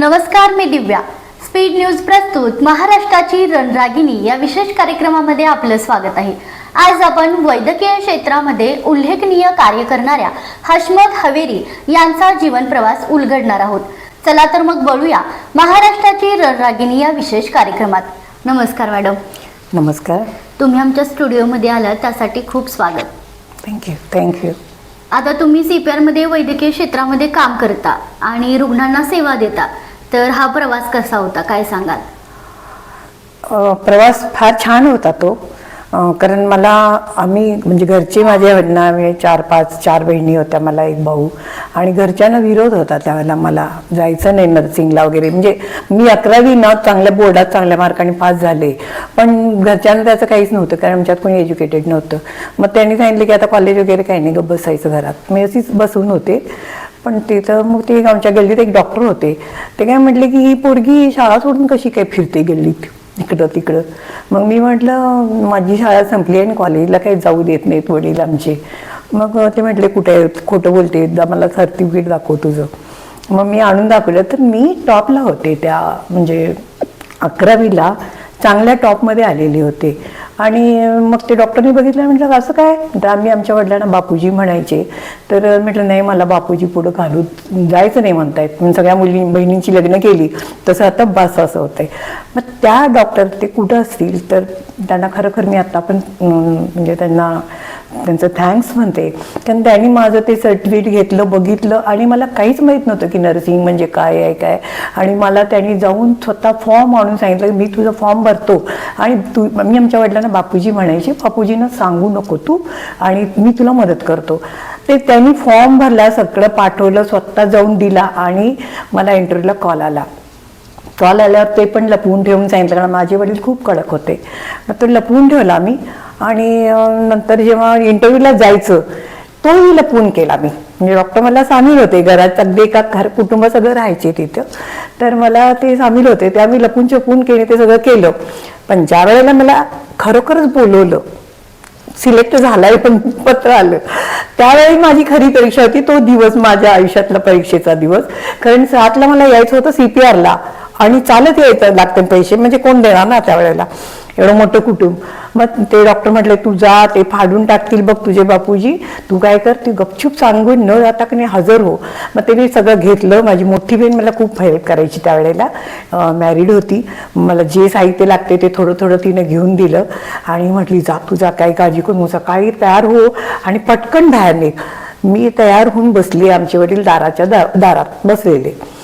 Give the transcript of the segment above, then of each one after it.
नमस्कार मी दिव्या. Speed news प्रस्तुत महाराष्ट्राची रणरागिणी या विशेष कार्यक्रमामध्ये आपलं स्वागत आहे. आज आपण वैद्यकीय क्षेत्रामध्ये उल्लेखनीय कार्य करणाऱ्या हशमत हवेरी यांचा जीवन प्रवास उलगडणार आहोत. चला तर मग बोलूया महाराष्ट्राची रणरागिणी या विशेष कार्यक्रमात. नमस्कार मॅडम. नमस्कार. तुम्ही आमच्या स्टुडिओमध्ये आलात त्यासाठी खूप स्वागत. थँक्यू थँक्यू आता तुम्ही सी पी आरमध्ये वैद्यकीय क्षेत्रामध्ये काम करता आणि रुग्णांना सेवा देता. तर हा प्रवास कसा होता? काय सांगाल? प्रवास फार छान होता तो. कारण मला आम्ही म्हणजे घरचे माझे वडिलांना आम्ही चार पाच चार बहिणी होत्या मला एक भाऊ. आणि घरच्यांना विरोध होता त्यावेळेला मला. जायचं नाही नर्सिंगला वगैरे. म्हणजे मी अकरावी न चांगल्या बोर्डात चांगल्या मार्काने पास झाले. पण घरच्यांना त्याचं काहीच नव्हतं कारण आमच्यात कोणी एज्युकेटेड नव्हतं. मग त्यांनी सांगितलं की आता कॉलेज वगैरे काही नाही गं बसायचं घरात. मी अशीच बसून होते. पण तिथं मग ते आमच्या गल्लीत एक डॉक्टर होते. ते काय म्हटले की ही पोरगी शाळा सोडून कशी काय फिरते गल्लीत? इकडं तिकडं. मग मी म्हटलं माझी शाळा संपली आणि कॉलेजला काही जाऊ देत नाहीत वडील आमचे. मग ते म्हटले कुठे आहेत? खोटं बोलते. मला सर्टिफिकेट दाखव तुझं. मग मी आणून दाखवलं. तर मी टॉपला होते त्या म्हणजे अकरावीला. चांगल्या टॉपमध्ये आलेले होते. आणि मग ते डॉक्टरनी बघितलं म्हटलं असं काय? तर आम्ही आमच्या वडिलांना बापूजी म्हणायचे. तर म्हटलं नाही मला बापूजी पुढं घालू जायचं नाही म्हणतायत. मग सगळ्या मुली बहिणींची लग्न केली. तसं आता बस असं होतंय. मग त्या डॉक्टर ते कुठं असतील? तर त्यांना खरोखर मी आता पण म्हणजे त्यांना त्यांचं थँक्स म्हणते. कारण त्यांनी माझं ते सर्टिफिकेट घेतलं बघितलं आणि मला काहीच माहीत नव्हतं की नर्सिंग म्हणजे काय आहे काय आणि मला त्यांनी जाऊन स्वतः फॉर्म आणून सांगितलं की मी तुझा फॉर्म भरतो. आणि तू मी आमच्या वडिलांना बापूजी म्हणायचे बापूजींना सांगू नको तू आणि मी तुला मदत करतो. ते त्यांनी फॉर्म भरला सगळं पाठवलं स्वतः जाऊन दिला आणि मला इंटरव्ह्यूला कॉल आला. कॉल आल्यावर ते पण लपवून ठेवून सांगितलं कारण माझे वडील खूप कडक होते. मग तो लपवून ठेवला मी. आणि नंतर जेव्हा इंटरव्ह्यूला जायचं तोही लपवून केला मी. म्हणजे डॉक्टर मला सामील होते. घरात अगदी एका घर कुटुंब सगळं राहायचे तिथं. तर मला ते सामील होते. ते आम्ही लपून छपून केले ते सगळं केलं. पण ज्या वेळेला मला खरोखरच बोलवलं सिलेक्ट झालाय पण पत्र आलं त्यावेळी माझी खरी परीक्षा होती. तो दिवस माझ्या आयुष्यातला परीक्षेचा दिवस. कारण सातला मला यायचं होतं सीपीआरला आणि चालत यायचं लागते पैसे. म्हणजे कोण देणार ना त्यावेळेला एवढं मोठं कुटुंब. मग ते डॉक्टर म्हटले तू जा ते फाडून टाकतील बघ तुझे बापूजी. तू काय कर तू गपचूप सांगून न जाता की हजर हो. मग त्यांनी सगळं घेतलं. माझी मोठी बहीण मला खूप हेल्प करायची त्यावेळेला. मॅरिड होती. मला जे साहित्य लागते ते थोडं थोडं तिने घेऊन दिलं. आणि म्हटली जा तू जा काही काळजी करून सकाळी तयार हो आणि पटकन बाहेर निघ. मी तयार होऊन बसली आमचे वडील दाराच्या दा- दारात बसलेले.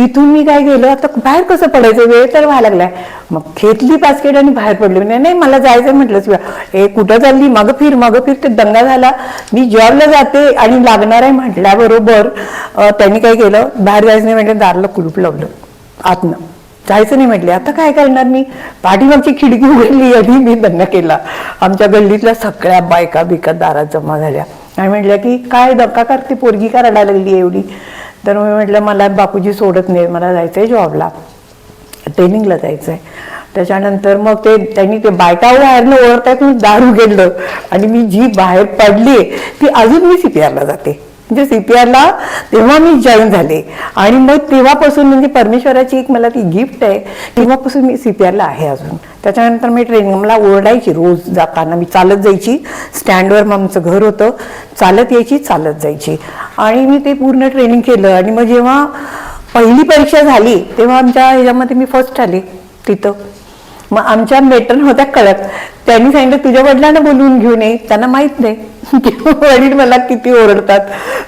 तिथून मी काय केलं? आता बाहेर कसं पडायचं? वेळ तर व्हायला लागलाय. मग घेतली बास्केट आणि बाहेर पडली. नाही नाही मला जायचं म्हटलं ए कुठं चालली? मागं फिर मागं फिर ते दंगा झाला. मी जॉबला जाते आणि लागणार आहे म्हटल्याबरोबर त्यांनी काय केलं? बाहेर जायचं नाही म्हटलं दारला कुलूप लावलं. आतनं. जायचं नाही म्हटले. आता काय करणार मी? पाठीमागची खिडकी उघडली आणि मी दंगा केला. आमच्या गल्लीतल्या सगळ्या बायका बिका दारात जमा झाल्या. आणि म्हटल्या की काय धक्का करते पोरगी का रडायला लागली एवढी? तर मी म्हटलं मला बापूजी सोडत नाही मला जायचं आहे जॉबला ट्रेनिंगला जायचं आहे त्याच्यानंतर मग ते त्यांनी ते बायका बाहेरनं ओळखतायत मी दारू उघडलं आणि मी जी बाहेर पडली ती अजून मी सीपीआरला जाते. म्हणजे सी पी आरला तेव्हा मी जॉईन झाले. आणि मग तेव्हापासून म्हणजे परमेश्वराची एक मला ती गिफ्ट आहे तेव्हापासून मी सी पी आरला आहे अजून. त्याच्यानंतर मी ट्रेनिंग मला ओरडायची रोज जाताना. मी चालत जायची. स्टँडवर मग आमचं घर होतं. चालत यायची चालत जायची. आणि मी ते पूर्ण ट्रेनिंग केलं. आणि मग जेव्हा पहिली परीक्षा झाली तेव्हा आमच्या ह्याच्यामध्ये मी फर्स्ट आले तिथं. मग आमच्या मेट्रन होत्या कडक त्यांनी सांगितलं तुझ्या वडिलांना बोलवून घेऊन ये त्यांना माहीत नाही. की वडील मला किती ओरडतात.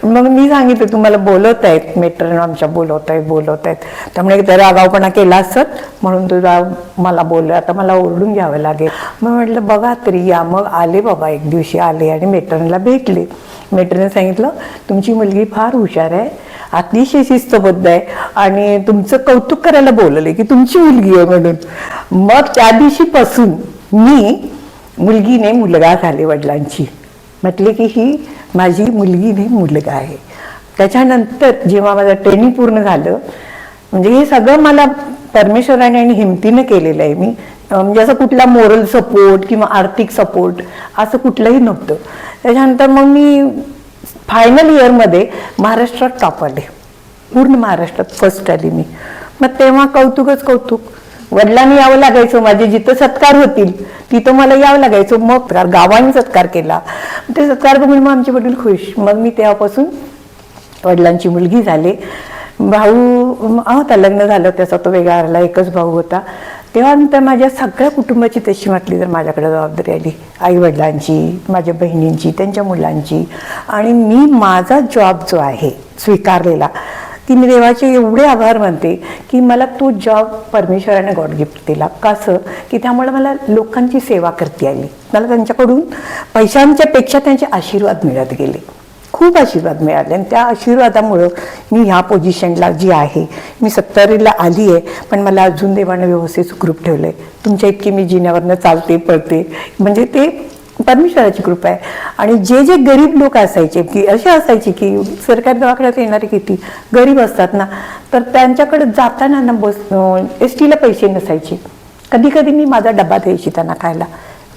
मग मी सांगितलं तुम्हाला बोलवत आहेत मेट्रन आमच्या बोलवत आहेत बोलवत आहेत. त्यामुळे तर आगावपणा केला असत म्हणून तुझा मला बोललं आता मला ओरडून घ्यावं लागेल. मग म्हटलं बघा तरी या. मग आले बाबा एक दिवशी आले आणि मेट्रनला भेटले. मेट्रने सांगितलं तुमची मुलगी फार हुशार आहे अतिशय शिस्तबद्ध आहे. आणि तुमचं कौतुक करायला बोलले की तुमची मुलगी आहे म्हणून. मग त्या दिवशीपासून मी मुलगीने मुलगा झाले वडिलांची. म्हटले की ही माझी मुलगीने मुलगा आहे. त्याच्यानंतर जेव्हा माझं ट्रेनिंग पूर्ण झालं म्हणजे हे सगळं मला परमेश्वराने आणि हिमतीनं केलेलं आहे मी. म्हणजे असं कुठला मोरल सपोर्ट किंवा आर्थिक सपोर्ट असं कुठलंही नव्हतं. त्याच्यानंतर मग मी फायनल इयरमध्ये महाराष्ट्रात टॉप आले. पूर्ण महाराष्ट्रात फर्स्ट आली मी. मग तेव्हा कौतुकच कौतुक. वडिलांनी यावं लागायचं माझे जिथं सत्कार होतील तिथं मला यावं लागायचं. मग सत्कार गावाने सत्कार केला. ते सत्कार बघून मग आमचे वडील खुश. मग मी तेव्हापासून वडिलांची मुलगी झाले. भाऊ होता लग्न झालं त्याचा तो वेगळा आला एकच भाऊ होता. तेव्हा नंतर माझ्या सगळ्या कुटुंबाची तशी म्हटली तर माझ्याकडे जबाबदारी आली आईवडिलांची माझ्या बहिणींची त्यांच्या मुलांची. आणि मी माझा जॉब जो आहे स्वीकारलेला की मी देवाचे एवढे आभार मानते की मला तो जॉब परमेश्वराने गॉड गिफ्ट दिला. कसं की त्यामुळे मला लोकांची सेवा करता आली. मला त्यांच्याकडून पैशांच्या पेक्षा त्यांचे आशीर्वाद मिळत गेले. खूप आशीर्वाद मिळाले. आणि त्या आशीर्वादामुळं मी ह्या पोझिशनला जी आहे मी सत्तरीला आली आहे पण मला अजून देवानं व्यवस्थित सुखरूप ठेवलं आहे तुमच्या इतकी मी जिन्यावरनं चालते पळते. म्हणजे ते परमेश्वराची कृपा आहे. आणि जे जे गरीब लोक असायचे की असे असायचे की सरकारी दवाखान्यात येणारे किती गरीब असतात ना तर त्यांच्याकडे जाताना ना बस एस टीला पैसे नसायचे. कधी कधी मी माझा डबा द्यायची त्यांना खायला.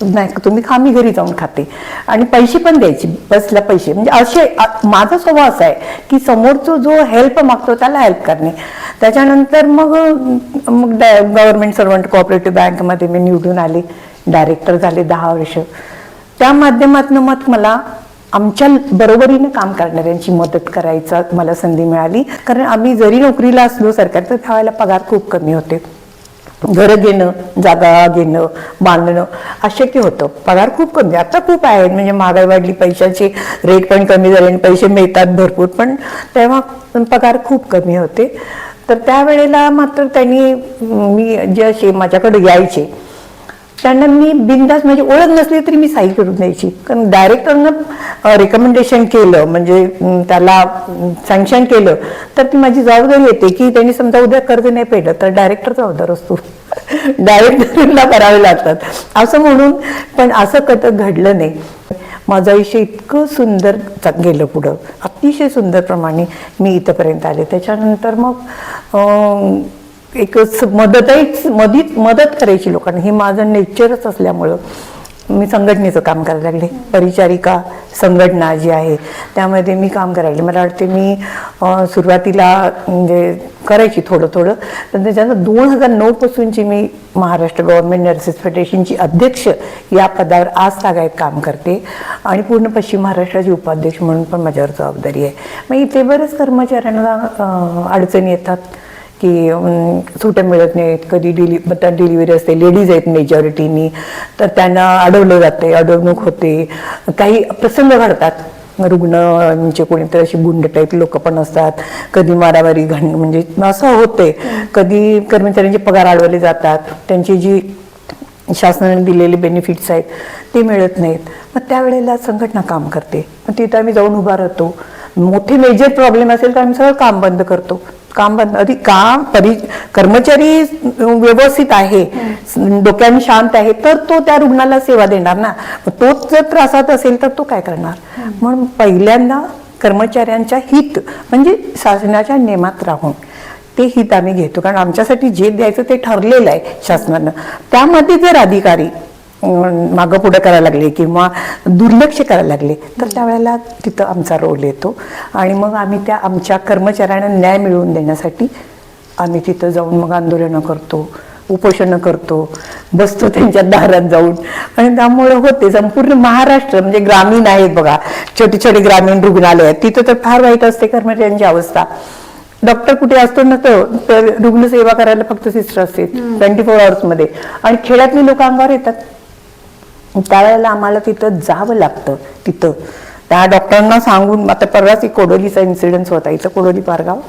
नाही तुम्ही खा मी घरी जाऊन खाते. आणि पैसे पण द्यायचे बसला पैसे. म्हणजे असे माझा स्वभाव असा आहे की समोरचा जो हेल्प मागतो त्याला हेल्प करणे. त्याच्यानंतर मग मग गव्हर्नमेंट सर्वंट कोऑपरेटिव्ह बँकमध्ये मी निवडून आले. डायरेक्टर झाले दहा वर्ष. त्या माध्यमातून मग मला आमच्या बरोबरीनं काम करणाऱ्यांची मदत करायचा मला संधी मिळाली. कारण आम्ही जरी नोकरीला असलो सरकार तर त्यावेळेला पगार खूप कमी होते. घरं घेणं जागा घेणं बांधणं अशक्य होतं. पगार खूप कमी. आता खूप आहेत. म्हणजे महागाई वाढली पैशाची रेट पण कमी झाले आणि पैसे मिळतात भरपूर. पण तेव्हा पगार खूप कमी होते. तर त्यावेळेला मात्र त्यांनी मी जे असे माझ्याकडे यायचे त्यांना मी बिंदास म्हणजे ओळख नसली तरी मी साई करून द्यायची. कारण डायरेक्टरनं रेकमेंडेशन केलं म्हणजे त्याला सँक्शन केलं तर ती माझी जबाबदारी येते की त्यांनी समजा उद्या कर्ज नाही फेडलं तर डायरेक्टर जबाबदार असतो. डायरेक्टरला करावे लागतात. असं म्हणून पण असं कथक घडलं नाही. माझं आयुष्य इतकं सुंदर गेलं पुढं. अतिशय सुंदर प्रमाणे मी इथंपर्यंत आले. त्याच्यानंतर मग एक स- मदतही मदत मदत करायची लोकांना. हे माझं नेचरच असल्यामुळं मी संघटनेचं काम करायला लागले. परिचारिका संघटना जी आहे त्यामध्ये मी काम करायला लागले. मला वाटते मी सुरुवातीला म्हणजे करायची थोडं थोडं. पण त्याच्यानंतर दोन हजार नऊपासूनची मी महाराष्ट्र गव्हर्नमेंट नर्सेस फेडरेशनची अध्यक्ष या पदावर आज तागायत काम करते. आणि पूर्ण पश्चिम महाराष्ट्राची उपाध्यक्ष म्हणून पण माझ्यावर जबाबदारी आहे. मग इथे बरेच कर्मचाऱ्यांना अडचणी येतात. की सुट्या मिळत नाहीत कधी डिलि डिलिव्हरी असते लेडीज आहेत मेजॉरिटीनी तर त्यांना अडवलं जाते अडवणूक होते. काही प्रसंग घडतात. रुग्ण म्हणजे कोणीतरी अशी गुंड टाईप लोक पण असतात. कधी मारामारी घाण म्हणजे असं होते कधी कर्मचाऱ्यांचे पगार अडवले जातात. त्यांची जी शासनाने दिलेले बेनिफिट्स आहेत ते मिळत नाहीत. मग त्यावेळेला संघटना काम करते. मग तिथं आम्ही जाऊन उभा राहतो. मोठे मेजर प्रॉब्लेम असेल तर आम्ही सगळं काम बंद करतो. काम बंद काम परि कर्मचारी व्यवस्थित आहे डोक्याने शांत आहे तर तो त्या रुग्णाला सेवा देणार ना. तोच जर त्रासात असेल तर तो काय करणार? म्हणून पहिल्यांदा कर्मचाऱ्यांच्या हित म्हणजे शासनाच्या नियमात राहून ते हित आम्ही घेतो. कारण आमच्यासाठी जे द्यायचं ते ठरलेलं आहे शासनानं. त्यामध्ये जर अधिकारी मागं पुढं करायला लागले किंवा दुर्लक्ष करायला लागले तर त्यावेळेला तिथं आमचा रोल येतो. आणि मग आम्ही त्या आमच्या कर्मचाऱ्यांना न्याय मिळवून देण्यासाठी आम्ही तिथं जाऊन मग आंदोलनं करतो उपोषणं करतो बसतो त्यांच्या दारात जाऊन. आणि त्यामुळे होते संपूर्ण महाराष्ट्र म्हणजे ग्रामीण आहेत बघा छोटे छोटे ग्रामीण रुग्णालय आहेत. तिथं तर फार वाईट असते कर्मचाऱ्यांची अवस्था. डॉक्टर कुठे असतो ना तो तर रुग्णसेवा करायला फक्त सिस्टर असते ट्वेंटी फोर आवर्समध्ये. आणि खेड्यातली लोक अंगावर येतात. त्यावेळेला आम्हाला तिथं जावं लागतं तिथं. त्या डॉक्टरांना सांगून आता परवाच एक कोडोलीचा इन्सिडन्स होता इथं कोडोली पारगाव.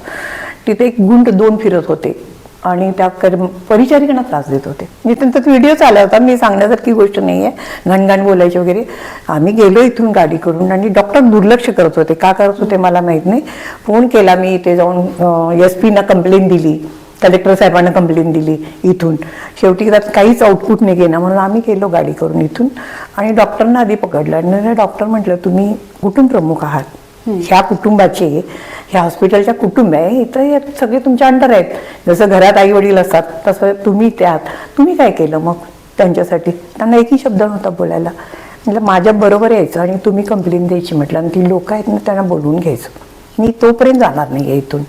तिथे एक गुंड दोन फिरत होते आणि त्या कर्म परिचारिकांना त्रास देत होते. म्हणजे त्यांचा व्हिडिओ चालला होता मी सांगण्यासारखी गोष्ट नाही आहे घणघण बोलायचे वगैरे. आम्ही गेलो इथून गाडी करून आणि डॉक्टर दुर्लक्ष करत होते. का करत होते मला माहीत नाही. फोन केला मी इथे जाऊन एस पीना कंप्लेंट दिली. कलेक्टर साहेबांना कंप्लेंट दिली इथून. शेवटी त्यात काहीच आउटपुट नाही गेला म्हणून आम्ही गेलो गाडी करून इथून आणि डॉक्टरना आधी पकडलं. आणि डॉक्टर म्हटलं तुम्ही कुटुंब प्रमुख आहात? ह्या कुटुंबाचे ह्या हॉस्पिटलच्या कुटुंब आहे. इथं हे सगळे तुमच्या अंडर आहेत. जसं घरात आई वडील असतात तसं तुम्ही त्यात तुम्ही काय केलं मग त्यांच्यासाठी? त्यांना एकही शब्द नव्हता बोलायला. म्हटलं माझ्या बरोबर यायचं आणि तुम्ही कंप्लेंट द्यायची म्हटलं. आणि ती लोक आहेत ना त्यांना बोलवून घ्यायचं. मी तोपर्यंत जाणार नाही आहे इथून.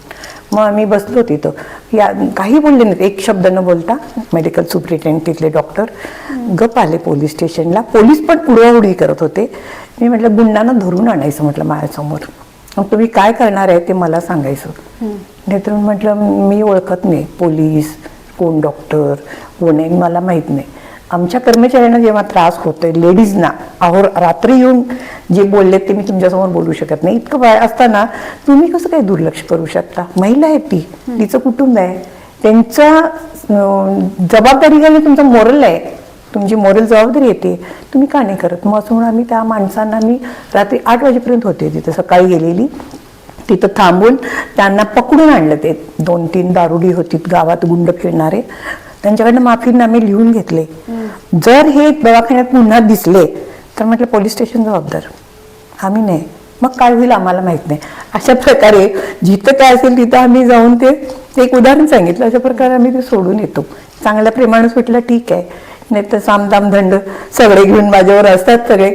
मग आम्ही बसलो तिथं. या काही बोलले नाहीत. एक शब्द न बोलता मेडिकल सुप्रिटेंड तिथले डॉक्टर गप आले पोलीस स्टेशनला पोलीस पण उडवाउडी करत होते. मी म्हटलं गुंडांना धरून आणायचं म्हटलं माझ्यासमोर. मग तुम्ही काय करणार आहे ते मला सांगायचं. नाहीतर म्हटलं मी ओळखत नाही पोलीस कोण डॉक्टर कोण आहे मला माहीत नाही. आमच्या कर्मचाऱ्यांना जेव्हा त्रास होतोय लेडीजना अहो रात्री येऊन जे बोलले ते मी तुमच्यासमोर बोलू शकत नाही. इतकं बाय असताना तुम्ही कसं काय दुर्लक्ष करू शकता? महिला आहे ती तिचं कुटुंब आहे. त्यांचा जबाबदारी घालणे तुमचा मोरल आहे. तुमची मोरल जबाबदारी येते तुम्ही का नाही करत? मग असं म्हणून आम्ही त्या माणसांना मी रात्री आठ वाजेपर्यंत होते तिथं सकाळी गेलेली. तिथं थांबून त्यांना पकडून आणलं ते. दोन तीन दारुडी होती गावात गुंड फिरणारे. त्यांच्याकडनं माफीनामे लिहून घेतले. जर हे दवाखान्यात पुन्हा दिसले तर म्हटलं पोलीस स्टेशन जबाबदार. आम्ही नाही. मग काय होईल आम्हाला माहीत नाही. अशा प्रकारे जिथं काय असेल तिथं आम्ही जाऊन ते एक उदाहरण सांगितलं. अशा प्रकारे आम्ही ते सोडून येतो. चांगल्या प्रेमानं सुटलं ठीक आहे. नाही तर सामदाम दंड सगळे घेऊन माझ्यावर असतात सगळे.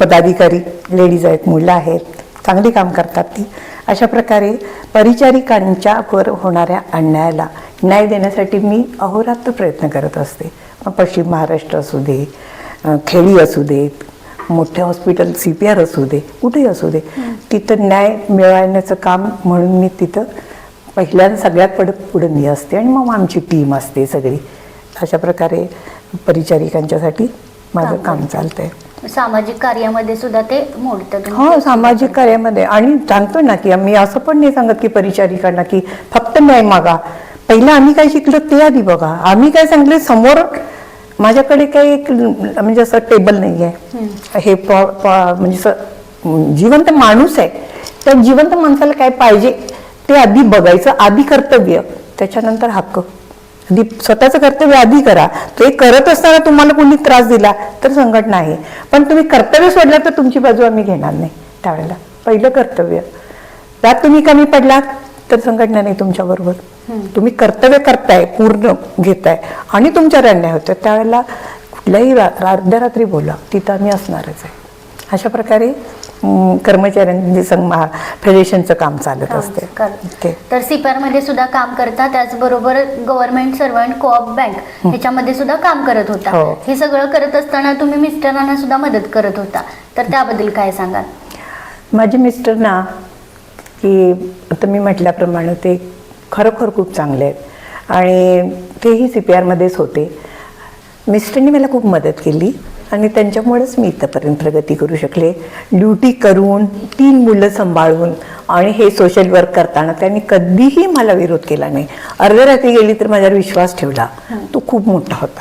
पदाधिकारी लेडीज आहेत मुलं आहेत. चांगली काम करतात ती. अशा प्रकारे परिचारिकांच्यावर होणाऱ्या अन्यायाला न्याय देण्यासाठी मी अहोरात्र प्रयत्न करत असते. मग पश्चिम महाराष्ट्र असू दे खेडी असू देत मोठे हॉस्पिटल सी पी आर असू दे कुठेही असू दे तिथं न्याय मिळवण्याचं काम म्हणून मी तिथं पहिल्यांदा सगळ्यात पुढे पुढे मी असते आणि मग आमची टीम असते सगळी. अशा प्रकारे परिचारिकांच्यासाठी माझं काम चालतंय. सामाजिक कार्यामध्ये सुद्धा ते मोडतं हो सामाजिक कार्यामध्ये. आणि सांगतो ना की आम्ही असं पण नाही सांगत की परिचारिकांना की फक्त न्याय मागा. पहिलं आम्ही काय शिकलो ते आधी बघा. आम्ही काय सांगले समोर माझ्याकडे काही एक म्हणजे असं टेबल नाही आहे हे म्हणजे असं जिवंत माणूस आहे. त्या जिवंत माणसाला काय पाहिजे ते आधी बघायचं आधी कर्तव्य. त्याच्यानंतर हक्क. आधी स्वतःचं कर्तव्य आधी करा. ते करत असताना तुम्हाला कोणी त्रास दिला तर संघटना आहे पण तुम्ही कर्तव्य सोडलं तर तुमची बाजू आम्ही घेणार नाही त्यावेळेला. पहिलं कर्तव्य. त्यात तुम्ही कमी पडलात तर संघटना नाही तुमच्या बरोबर तुम्ही कर्तव्य करताय पूर्ण घेताय आणि तुमच्यावर अन्याय होतं त्यावेळेला कुठल्याही अर्ध्या रात्री बोला तिथं आम्ही असणारच आहे. अशा प्रकारे अं, कर्मचाऱ्यांनी संघ फेडरेशनचं काम चालत असते. तर सीपीआरमध्ये सुद्धा काम करता त्याचबरोबर गव्हर्नमेंट सर्वंट कोऑप बँक ह्याच्यामध्ये सुद्धा काम करत होता. हो. हे सगळं करत असताना तुम्ही मिस्टरांना सुद्धा मदत करत होता. तर त्याबद्दल काय सांगाल? माझे मिस्टर ना की आता मी म्हटल्याप्रमाणे ते खरोखर खूप चांगले आहेत. आणि तेही सी पी आरमध्येच होते. मिस्टरनी मला खूप मदत केली आणि त्यांच्यामुळेच मी इथंपर्यंत प्रगती करू शकले. ड्युटी करून तीन मुलं सांभाळून आणि हे सोशल वर्क करताना त्यांनी कधीही मला विरोध केला नाही. अर्ध्या रात्री गेली तर माझ्यावर विश्वास ठेवला. तो खूप मोठा होता.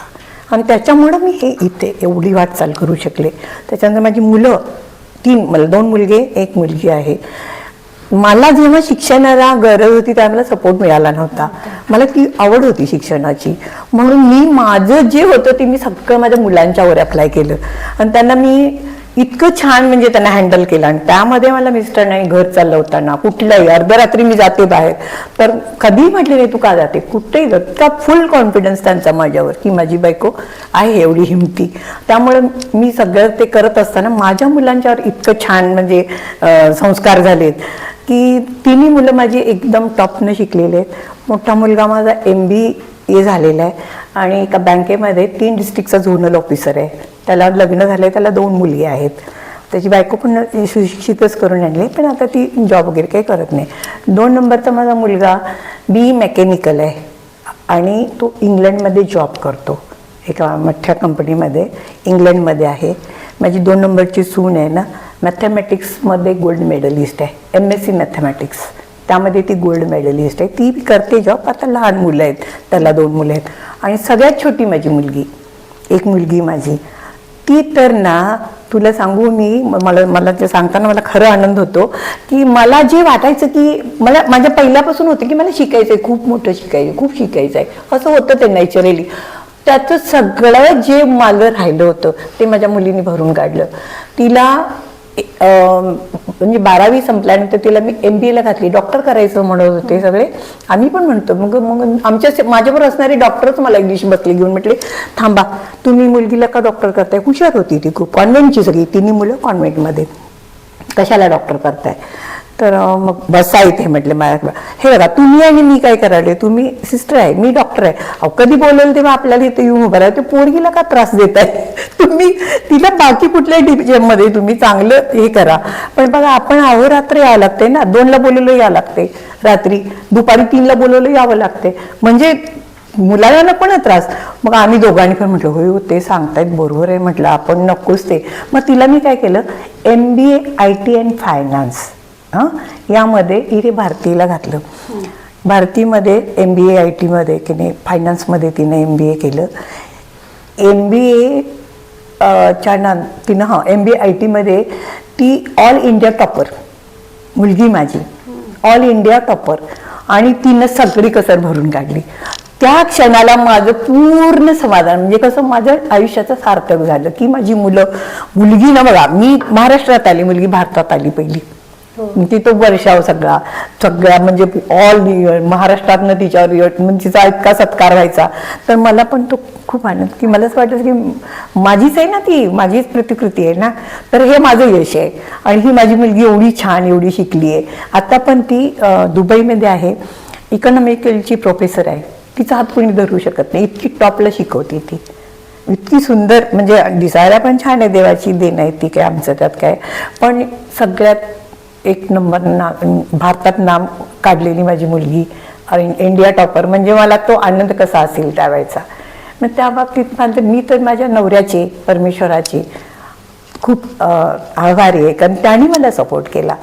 आणि त्याच्यामुळं मी हे इथे एवढी वाटचाल करू शकले. त्याच्यानंतर माझी मुलं तीन मला दोन मुलगे एक मुलगी आहे. मला जेव्हा शिक्षणाला गरज होती त्यावेळेला सपोर्ट मिळाला नव्हता. मला ती आवड होती शिक्षणाची. म्हणून मी माझं जे होतं ते मी सगळं माझ्या मुलांच्यावर अप्लाय केलं. आणि त्यांना मी इतकं छान म्हणजे त्यांना हँडल केलं. आणि त्यामध्ये मला मिस्टर नाही घर चालवताना कुठल्याही अर्ध्या रात्री मी जाते बाहेर. तर कधीही म्हटले नाही तू का जाते? कुठेही जात इतका फुल कॉन्फिडन्स त्यांचा माझ्यावर की माझी बायको आहे एवढी हिमती. त्यामुळे मी सगळं ते करत असताना माझ्या मुलांच्यावर इतकं छान म्हणजे संस्कार झालेत. की तिन्ही मुलं माझी एकदम टॉपनं शिकलेली आहेत. मोठा मुलगा माझा एम बी ए झालेला आहे आणि एका बँकेमध्ये तीन डिस्ट्रिक्टचा झोनल ऑफिसर आहे. त्याला लग्न झालं आहे त्याला दोन मुलगी आहेत. त्याची बायको पण सुशिक्षितच करून आणली पण आता ती जॉब वगैरे काही करत नाही. दोन नंबरचा माझा मुलगा बी मेकॅनिकल आहे आणि तो इंग्लंडमध्ये जॉब करतो. एका मोठ्या कंपनीमध्ये इंग्लंडमध्ये आहे. माझी दोन नंबरची सून आहे ना मॅथमॅटिक्समध्ये गोल्ड मेडलिस्ट आहे. एम एस सी मॅथमॅटिक्स त्यामध्ये ती गोल्ड मेडलिस्ट आहे. ती करते जॉब आता लहान मुलं आहेत. त्याला दोन मुलं आहेत. आणि सगळ्यात छोटी माझी मुलगी. एक मुलगी माझी. ती तर ना तुला सांगू मी मला मला ते सांगताना मला खरं आनंद होतो की मला जे वाटायचं की मला माझ्या पहिल्यापासून होतं की मला शिकायचं आहे खूप मोठं शिकायचं खूप शिकायचं आहे असं होतं ते नॅचरली त्याचं सगळं जे मागं राहिलं होतं ते माझ्या मुलीने भरून काढलं. तिला म्हणजे बारावी संपल्यानंतर तिला मी एम बी एला घातली. डॉक्टर करायचं म्हणत होते सगळे. आम्ही पण म्हणतो मग मग आमच्या माझ्याबरोबर असणारे डॉक्टरच मला एक दिवशी बसले घेऊन म्हटले थांबा तुम्ही मुलगीला का डॉक्टर करताय? हुशार होती ती खूप. कॉन्व्हेंटची सगळी तिन्ही मुलं कॉन्व्हेंटमध्ये कशाला डॉक्टर करताय? तर मग बसा इथे म्हटले माझ्या हे बघा तुम्ही आणि मी काय करायले तुम्ही सिस्टर आहे मी डॉक्टर आहे. अहो कधी बोलेल तेव्हा आपल्याला इथे येऊन उभं ते पोरगीला का त्रास देत आहे तुम्ही तिला बाकी कुठल्याही डिव्हिजनमध्ये तुम्ही चांगलं हे करा. पण बघा आपण अहोरात्र यावं लागते ना. दोनला बोलवलं यावं लागते रात्री दुपारी तीनला बोलवलं यावं लागते म्हणजे मुलाला पण त्रास. मग आम्ही दोघांनी पण म्हटलं होय ते सांगतायत बरोबर आहे म्हटलं आपण नकोच ते. मग तिला मी काय केलं? M B A I T and finance हां? यामध्ये इथे भारतीला घातलं. भारतीमध्ये एम बी ए आय टीमध्ये की नाही फायनान्समध्ये तिने एम बी ए केलं. एम बी ए च्या ना तिनं हां एम बी ए आय टीमध्ये ती ऑल इंडिया टॉपर मुलगी माझी. ऑल इंडिया टॉपर आणि तिनं सगळी कसर भरून काढली. त्या क्षणाला माझं पूर्ण समाधान म्हणजे कसं माझं आयुष्याचं सार्थक झालं. की माझी मुलं मुलगी ना बघा मी महाराष्ट्रात आली मुलगी भारतात आली पहिली. हो. तिथं वर्षाव सगळा सगळा म्हणजे ऑल महाराष्ट्रातनं तिच्यावर म्हणजे तिचा इतका सत्कार व्हायचा. तर मला पण तो खूप आनंद की मला असं वाटतं की माझीच आहे ना ती माझीच प्रतिकृती आहे ना. तर हे माझं यश आहे. आणि ही माझी मुलगी एवढी छान एवढी शिकली आहे. आता पण ती दुबईमध्ये आहे. इकॉनॉमिकलची प्रोफेसर आहे. तिचा हात कोणी धरू शकत नाही. इतकी टॉपला शिकवते ती. इतकी सुंदर म्हणजे दिसायला पण छान आहे देवाची देण आहे ती काय आमचं त्यात काय. पण सगळ्यात एक नंबर ना भारतात नाम काढलेली माझी मुलगी इंडिया टॉपर म्हणजे मला तो आनंद कसा असेल त्यावेळेचा. मग त्या बाबतीत माझं मी तर माझ्या नवऱ्याचे परमेश्वराचे खूप आभारी आहे. कारण त्याने मला सपोर्ट केला.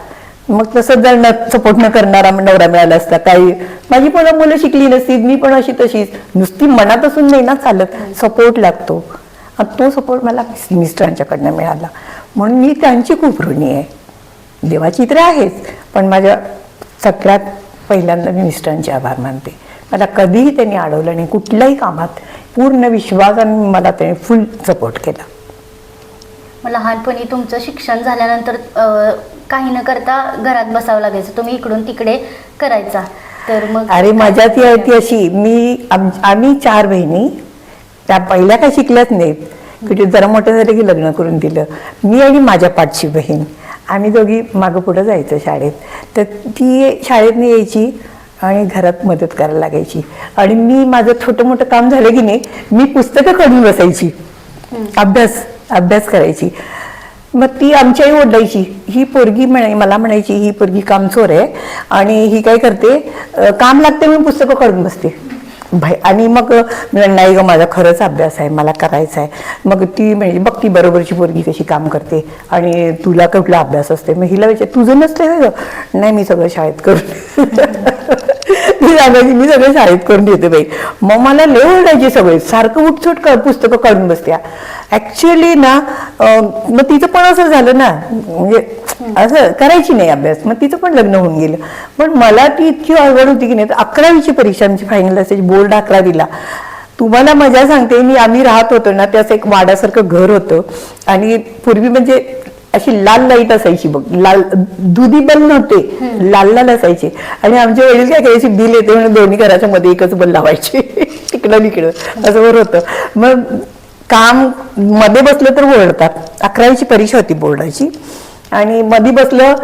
मग तसं जर न सपोर्ट न करणारा नवरा मिळाला असता काही. माझी पण मुलं शिकली नसती मी पण अशी तशीच. नुसती मनात असून नाही ना चालत सपोर्ट लागतो. तो सपोर्ट मला मिस्टरांच्याकडनं मिळाला. म्हणून मी त्यांची खूप ऋणी आहे. देवाची तर आहेच. पण माझ्या सगळ्यात पहिल्यांदा मी मिस्टरांचे आभार मानते. मला कधीही त्यांनी अडवलं नाही कुठल्याही कामात पूर्ण विश्वासाने मला त्यांनी फुल सपोर्ट केला. मग लहानपणी तुमचं शिक्षण झाल्यानंतर काही न करता घरात बसावं लागायचं. तुम्ही इकडून तिकडे करायचा. तर मग अरे मजा ती आहे ती अशी मी आम- आम्ही चार बहिणी त्या पहिल्या काय शिकल्याच नाहीत. की जरा मोठं झालं की लग्न करून दिलं. मी आणि माझ्या पाठची बहीण. आम्ही दोघी मागं पुढं जायचं शाळेत. तर ती शाळेतनं यायची आणि घरात मदत करायला लागायची. आणि मी माझं छोटं मोठं काम झालं की नाही मी पुस्तकं काढून बसायची. अभ्यास अभ्यास करायची. मग ती आमची आई ही पोरगी म्हणाय मला म्हणायची ही पोरगी कामचोर आहे आणि ही काय करते? काम लागते म्हणून पुस्तकं काढून बसते. भाई आणि मग मी नाही ग माझा खरंच अभ्यास आहे मला करायचा आहे. मग ती म्हणजे बघ ती बरोबरची पोरगी कशी काम करते आणि तुला कुठला अभ्यास असते मग हिला विचार तुझं नसते ग? नाही मी सगळं शाळेत करून मी सांगायची मी सगळं शाळेत करून देते बाई. मग मला लय ओरडायचे सगळे सारखं उठसूट क- पुस्तकं काढून बसत्या. ऍक्च्युअली ना मग तिचं पण असं झालं ना म्हणजे असं करायची नाही अभ्यास. मग तिचं पण लग्न होऊन गेलं. पण मला ती इतकी अवघड होती की नाही तर अकरावीची परीक्षा आमची फायनल असायची बोर्ड अकरावीला तुम्हाला मजा सांगते मी आम्ही राहत होतो ना त्याचं एक वाड्यासारखं घर होतं. आणि पूर्वी म्हणजे अशी लाल लाइट असायची बघ लाल दुधी बल्ब नव्हते लाल लाल असायचे. आणि आमचे वडील काय करायचे बिल येते म्हणून दोन्ही घराच्या मध्ये एकच बल लावायचे. तिकडं तिकडं असं बरं होतं. मग काममध्ये बसलं तर ओरडतात. अकरावीची परीक्षा होती बोर्डाची. आणि मध्ये बसलं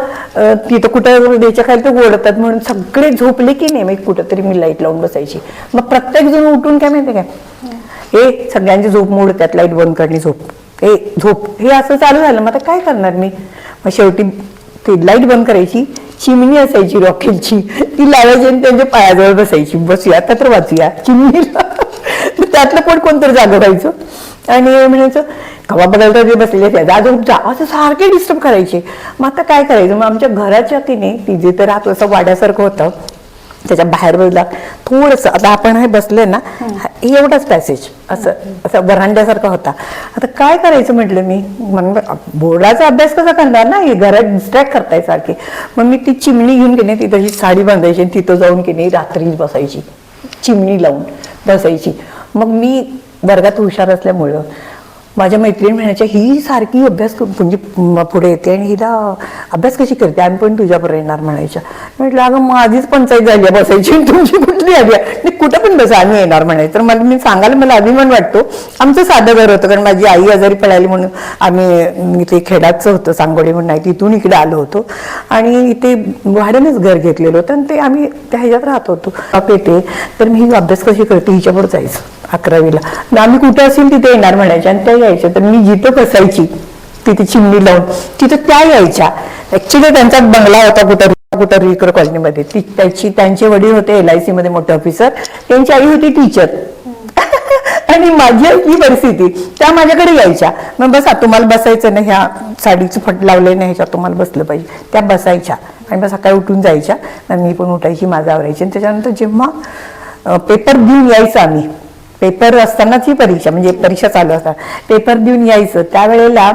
तिथं कुठं द्यायच्या खाली तर ओरडतात म्हणून सगळे झोपले की नाही मग कुठं तरी मी लाइट लावून बसायची. मग प्रत्येक जण उठून काय माहिती काय ए सगळ्यांची झोप मोड त्यात लाइट बंद करणे झोप. ए झोप. हे असं चालू झालं. मग आता काय करणार मी? मग शेवटी ती लाइट बंद करायची चिमणी असायची रॉकेलची ती लावायची आणि त्यांच्या पायाजवळ बसायची. बसूया आता तर वाचूया. चिमणीला. त्यातलं पण कोणतरी जागं व्हायचं. आणि म्हणायचं कवा बघायला तर ते बसलेले आहेत. जा जा. असं सारखे डिस्टर्ब करायचे. मग आता काय करायचं? मग आमच्या घराच्या की नाही तिथे तर राहतो असं वाड्यासारखं होतं. त्याच्या बाहेर बाजूला थोडंसं आता आपण हे बसले ना एवढाच एवढंच पॅसेज असं असं वरांड्यासारखा होता. आता काय करायचं म्हटलं मी? मग बोर्डाचा अभ्यास कसा करणार ना? हे घरात डिस्ट्रॅक्ट करताय सारखी. मग मी ती चिमणी घेऊन की नाही तिथं अशी साडी बांधायची आणि तिथं जाऊन की नाही रात्री बसायची. चिमणी लावून बसायची. मग मी वर्गात हुशार असल्यामुळं माझ्या मैत्रिणी म्हणायच्या ही सारखी अभ्यास म्हणजे पुढे येते आणि हिला अभ्यास कशी करते? आम्ही पण तुझ्याबरोबर येणार म्हणायच्या. म्हटलं अगं माझीच पंचायत झाली आहे बसायची तुमची कुठली आली आहे? नाही, कुठं पण बसा आम्ही येणार म्हणायचं. तर मला मी सांगायला मला अभिमान वाटतो. आमचं साधं घर होतं कारण माझी आई आजारी पडायली म्हणून आम्ही इथे खेडाचं होतं सांगोडी म्हणून नाही तिथून इकडे आलो होतो. आणि इथे भाड्यानेच घर घेतलेलं होतं आणि ते आम्ही त्या ह्याच्यात राहत होतो. पेटे येते तर मी ही अभ्यास कशी करते? हिच्यावर जायचं. अकरावीला. मग आम्ही कुठे असेल तिथे येणार म्हणायच्या आणि त्या यायच्या. तर मी जिथं बसायची तिथे चिमणी लावून तिथं त्या यायच्या. ऍक्च्युली त्यांचा बंगला होता कुठं कुठं रिकर कॉलनीमध्ये. ती त्याची त्यांचे वडील होते एल आय सी मध्ये मोठे ऑफिसर त्यांची आई होती टीचर आणि माझी ही परिस्थिती. त्या माझ्याकडे यायच्या. मग बसा तुम्हाला बसायचं ना ह्या साडीचं फट लावले नाही ह्याच्यात तुम्हाला बसलं पाहिजे. त्या बसायच्या. आणि मग सकाळी उठून जायच्या. आणि मी पण उठायची माझा आवरायची. आणि त्याच्यानंतर जेव्हा पेपर देऊन यायचा आम्ही. पेपर असतानाच ही परीक्षा म्हणजे परीक्षा चालू असतात पेपर देऊन यायचं. त्यावेळेला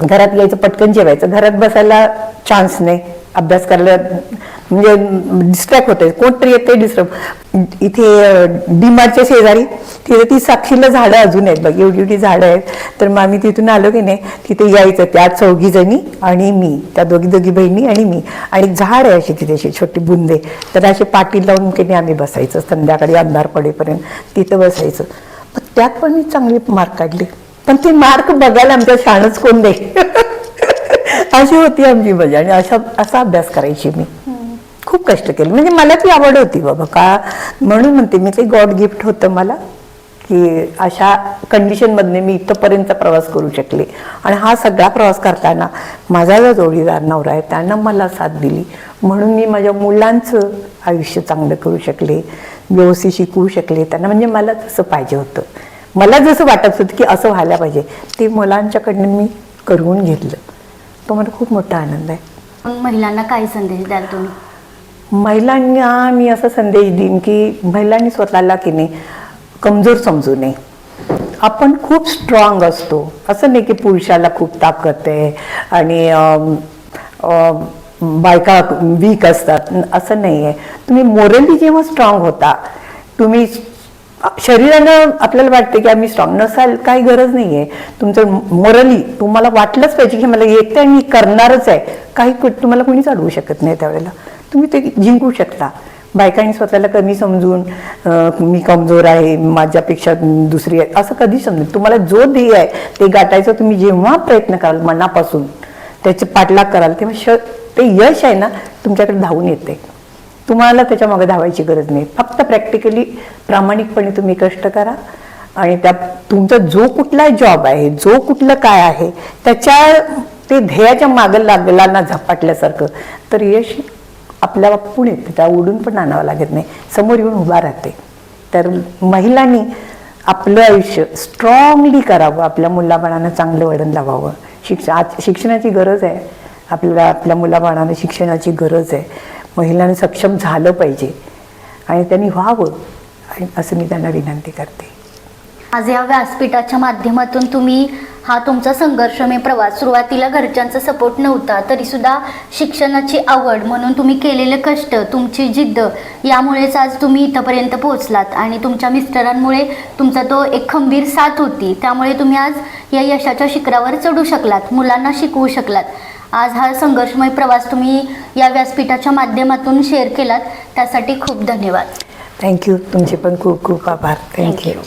घरात यायचं पटकन जेवायचं. घरात बसायला चान्स नाही. अभ्यास करायला म्हणजे डिस्ट्रॅक्ट होते कोणतरी येते डिस्टर्ब इथे डीमार्टच्या शेजारी तिथे ती साक्षीला झाडं अजून आहेत बघ. एवढी एवढी झाडं आहेत. तर मग आम्ही तिथून आलो की नाही तिथे यायचं. त्या चौघी जणी आणि मी. त्या दोघी दोघी बहिणी आणि मी. आणि झाड आहे अशी तिथे अशी छोटी बुंदे. तर असे पाटील लावून की नाही आम्ही बसायचं. संध्याकाळी अंधार पडेपर्यंत तिथं बसायचं. पण त्यात पण मी चांगले मार्क काढले. पण ते मार्क बघायला आमच्या शाळच कोण नाही. अशी होती आमची मजा. आणि अशा असा अभ्यास करायची मी. खूप कष्ट केले. म्हणजे मला ती आवड होती बाबा. का म्हणून म्हणते मी ते गॉड गिफ्ट होतं मला की अशा कंडिशनमधने मी इथंपर्यंत प्रवास करू शकले. आणि हा सगळा प्रवास करताना माझा जो जोडीदार नवरा आहे त्यानं मला साथ दिली. म्हणून मी माझ्या मुलांचं आयुष्य चांगलं करू शकले व्यवस्थित शिकवू शकले. त्यांना म्हणजे मला तसं पाहिजे होतं. मला जसं वाटत होतं की असं व्हायला पाहिजे ते मुलांच्याकडनं मी करून घेतलं. तो मला खूप मोठा आनंद आहे. मग महिलांना काय संदेश द्याल तुम्ही? महिलांना मी असा संदेश देईन की महिलांनी स्वतःला की नाही कमजोर समजू नये. आपण खूप स्ट्रॉंग असतो. असं नाही की पुरुषाला खूप ताकद आहे आणि बायका वीक असतात. असं नाही आहे तुम्ही मोरली जेव्हा स्ट्रॉंग होता तुम्ही शरीरानं आपल्याला वाटते की आम्ही स्ट्रॉंग नसाल काही गरज नाही आहे तुमचं मोरली तुम्हाला वाटलंच पाहिजे की मला येते आणि करणारच आहे. काही तुम्हाला कोणी चालवू शकत नाही त्यावेळेला. तुम्ही ते जिंकू शकता. बायकांनी स्वतःला कमी समजून मी कमजोर आहे माझ्यापेक्षा दुसरी आहे असं कधी समजेल तुम्हाला जो ध्येय आहे ते गाठायचं तुम्ही जेव्हा प्रयत्न कराल मनापासून त्याचे पाठलाग कराल तेव्हा श ते यश आहे ना तुमच्याकडे धावून येते. तुम्हाला त्याच्यामागे धावायची गरज नाही. फक्त प्रॅक्टिकली प्रामाणिकपणे तुम्ही कष्ट करा आणि त्या तुमचा जो कुठला जॉब आहे जो कुठलं काय आहे त्याच्या ते ध्येयाच्या मागं लागला ना झपाटल्यासारखं तर यश आपल्या बापून येते त्या उडून पण आणावं लागत नाही. समोर येऊन उभा राहते. तर महिलांनी आपलं आयुष्य स्ट्रॉंगली करावं आपल्या मुलाबाळांना चांगलं वळण लावावं. शिक्ष आज शिक्षणाची गरज आहे. आपल्याला आपल्या मुलाबाळांना शिक्षणाची गरज आहे. महिलांनी सक्षम झालं पाहिजे. आणि त्यांनी व्हावं. असं मी त्यांना विनंती करते. आज या व्यासपीठाच्या माध्यमातून तुम्ही हा तुमचा संघर्षमय प्रवास सुरुवातीला घरच्यांचा सपोर्ट नव्हता तरी सुद्धा शिक्षणाची आवड म्हणून तुम्ही केलेले कष्ट तुमची जिद्द यामुळेच आज तुम्ही इथंपर्यंत पोहोचलात. आणि तुमच्या मिस्टरांमुळे तुमचा तो एक खंबीर साथ होती. त्यामुळे तुम्ही आज या यशाच्या शिखरावर चढू शकलात मुलांना शिकवू शकलात. आज हा संघर्षमय प्रवास तुम्ही या व्यासपीठाच्या माध्यमातून शेअर केलात. त्यासाठी खूप धन्यवाद. थँक्यू तुमचे पण खूप खूप आभार. थँक्यू